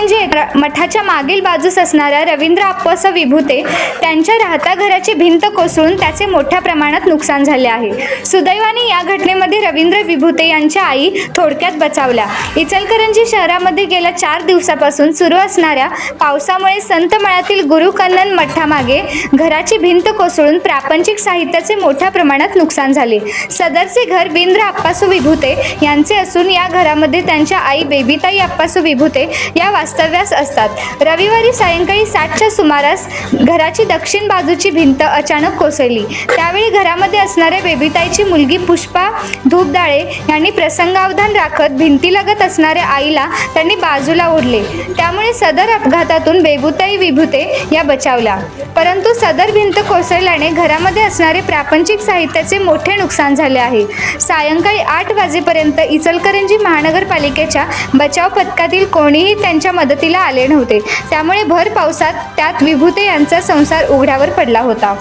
म्हणजे इचलकरंजी मठाच्या मागील बाजूस असणाऱ्या रवींद्र आप्पास विभूते त्यांच्या राहता घराची भिंत कोसळून त्याचे मोठ्या प्रमाणात नुकसान झाले आहे. सुदैवाने या घटनेमध्ये रवींद्र विभूते यांच्या आई थोडक्यात बचावल्या. इचलकरंजी शहरामध्ये गेल्या चार दिवसापासून सुरू असणाऱ्या पावसामुळे संतमळ्यातील गुरुकन्नन मठामागे घराची भिंत कोसळून प्रापंचिक साहित्याचे मोठ्या प्रमाणात नुकसान झाले. सदरचे घर विंद्र आप्पासू विभूते यांचे असून या घरामध्ये त्यांच्या आई बेबीताई आप्पासू विभूते या वास्तव्यास असतात. रविवारी सायंकाळी सातच्या सुमारास घराची दक्षिण बाजूची भिंत अचानक कोसळली. त्यावेळी घरामध्ये असणाऱ्या बेबीताईची मुलगी पुष्पा धूपदाळे यांनी प्रसंगावधान राखत भिंतीलगत असणाऱ्या आईला त्यांनी बाजूला ओढले. त्यामुळे सदर अपघातातून बेबुताई विभूते या बचावल्या. परंतु सदर भिंत कोसळल्याने घरामध्ये असणारे प्रापंचिक साहित्याचे मोठे नुकसान झाले आहे. सायंकाळी आठ वाजेपर्यंत इचलकरंजी महानगरपालिकेच्या बचाव पथकातील कोणीही त्यांच्या मदतीला आले नव्हते. त्यामुळे भर पावसात त्यात विभूते यांचा संसार उघड्यावर पडला होता.